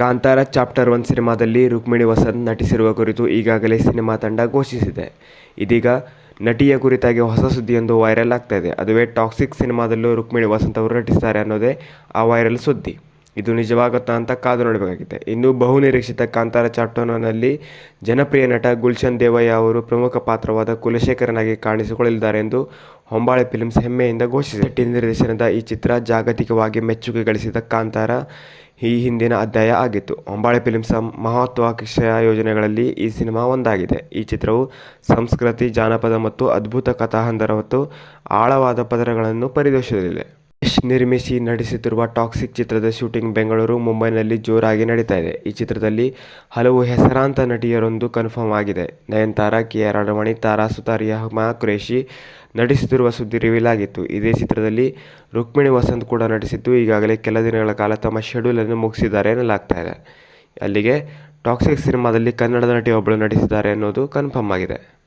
Kantara chapter one ಸಿನಿಮಾದಲ್ಲಿ ರುಕ್ಮಿಣಿ ವಸಂತ್ ನಟಿಸಿರುವ ಕುರಿತು ಈಗಾಗಲೇ ಸಿನಿಮಾ ತಂಡ ಘೋಷಿಸಿದೆ. ಇದೀಗ ನಟಿಯ ಕುರಿತಾಗಿ ಹೊಸ ಸುದ್ದಿಯೊಂದು ವೈರಲ್ ಆಗ್ತಾ. ಅದುವೇ ಟಾಕ್ಸಿಕ್ ಸಿನಿಮಾದಲ್ಲೂ ರುಕ್ಮಿಣಿ ವಸಂತ್ ಅವರು ನಟಿಸ್ತಾರೆ ಅನ್ನೋದೇ ಆ ವೈರಲ್ ಸುದ್ದಿ. ಇದು ನಿಜವಾಗುತ್ತಾ ಅಂತ ಕಾದು ನೋಡಬೇಕಾಗಿದೆ ಇನ್ನು ಬಹುನಿರೀಕ್ಷಿತ ಕಾಂತಾರ ಚಾಪ್ಟರ್ ಒನ್ನಲ್ಲಿ ಜನಪ್ರಿಯ ನಟ ಗುಲ್ಶನ್ ದೇವಯ್ಯ ಅವರು ಪ್ರಮುಖ ಪಾತ್ರವಾದ ಕುಲಶೇಖರನಾಗಿ ಕಾಣಿಸಿಕೊಳ್ಳಲಿದ್ದಾರೆ ಎಂದು ಹೊಂಬಾಳೆ ಫಿಲ್ಮ್ಸ್ ಹೆಮ್ಮೆಯಿಂದ ಘೋಷಿಸಿದೆ. ಶೆಟ್ಟಿ ನಿರ್ದೇಶನದ ಈ ಚಿತ್ರ ಜಾಗತಿಕವಾಗಿ ಮೆಚ್ಚುಗೆ ಗಳಿಸಿದ ಕಾಂತಾರ ಈ ಹಿಂದಿನ ಅಧ್ಯಾಯ ಆಗಿತ್ತು. ಹೊಂಬಾಳೆ ಫಿಲ್ಮ್ಸ್ನ ಮಹತ್ವಾಕಾಂಕ್ಷೆಯ ಯೋಜನೆಗಳಲ್ಲಿ ಈ ಸಿನಿಮಾ ಒಂದಾಗಿದೆ. ಈ ಚಿತ್ರವು ಸಂಸ್ಕೃತಿ, ಜಾನಪದ ಮತ್ತು ಅದ್ಭುತ ಕಥಾಹಂದರ ಮತ್ತು ಆಳವಾದ ಪದರಗಳನ್ನು ಪರಿಚಯಿಸಲಿದೆ. ಯಶ್ ನಿರ್ಮಿಸಿ ನಟಿಸುತ್ತಿರುವ ಟಾಕ್ಸಿಕ್ ಚಿತ್ರದ ಶೂಟಿಂಗ್ ಬೆಂಗಳೂರು, ಮುಂಬೈನಲ್ಲಿ ಜೋರಾಗಿ ನಡೀತಾ ಇದೆ. ಈ ಚಿತ್ರದಲ್ಲಿ ಹಲವು ಹೆಸರಾಂತ ನಟಿಯರೊಂದು ಕನ್ಫರ್ಮ್ ಆಗಿದೆ. ನಯನತಾರ, ಕೆ. ಆರ್. ರಮಣಿ, ತಾರಾ ಸುತಾರ್, ಮಾ ಖುರೇಷಿ ನಟಿಸುತ್ತಿರುವ ಸುದ್ದಿ ರಿವೀಲ್ ಆಗಿತ್ತು. ಇದೇ ಚಿತ್ರದಲ್ಲಿ ರುಕ್ಮಿಣಿ ವಸಂತ್ ಕೂಡ ನಟಿಸಿದ್ದು, ಈಗಾಗಲೇ ಕೆಲ ದಿನಗಳ ಕಾಲ ತಮ್ಮ ಶೆಡ್ಯೂಲ್ ಅನ್ನು ಮುಗಿಸಿದ್ದಾರೆ ಎನ್ನಲಾಗ್ತಿದೆ. ಅಲ್ಲಿಗೆ ಟಾಕ್ಸಿಕ್ ಸಿನಿಮಾದಲ್ಲಿ ಕನ್ನಡದ ನಟಿಯೊಬ್ಬಳು ನಟಿಸಿದ್ದಾರೆ ಅನ್ನೋದು ಕನ್ಫರ್ಮ್ ಆಗಿದೆ.